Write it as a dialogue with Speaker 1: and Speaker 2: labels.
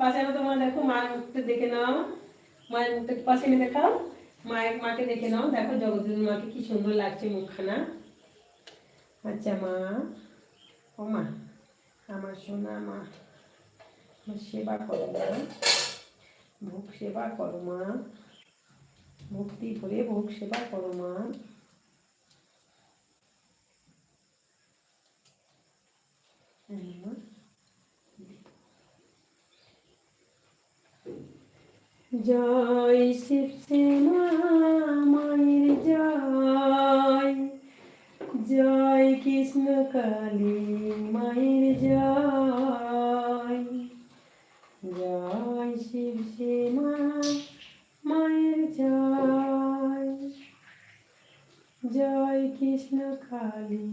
Speaker 1: পাশে তোমার দেখো মায়ের মুখটা দেখে নাও মায়ের মুখটা পাশে এনে দেখাও মায়ের মাকে দেখে নাও দেখো জগৎজননী মাকে কি সুন্দর লাগছে মুখখানা আচ্ছা মা ও মা আমার সোনা মা সেবা করো মা। ভোগ সেবা করো মা ভক্তি ভরে ভোগ সেবা করো মা হ্যাঁ, মা। জয় শিব শ্যামা মায়ের জয়। জয় কৃষ্ণ কালী, মায়ের জয়। জয় শিব শ্যামা মায়ের জয়। জয় কৃষ্ণ কালী।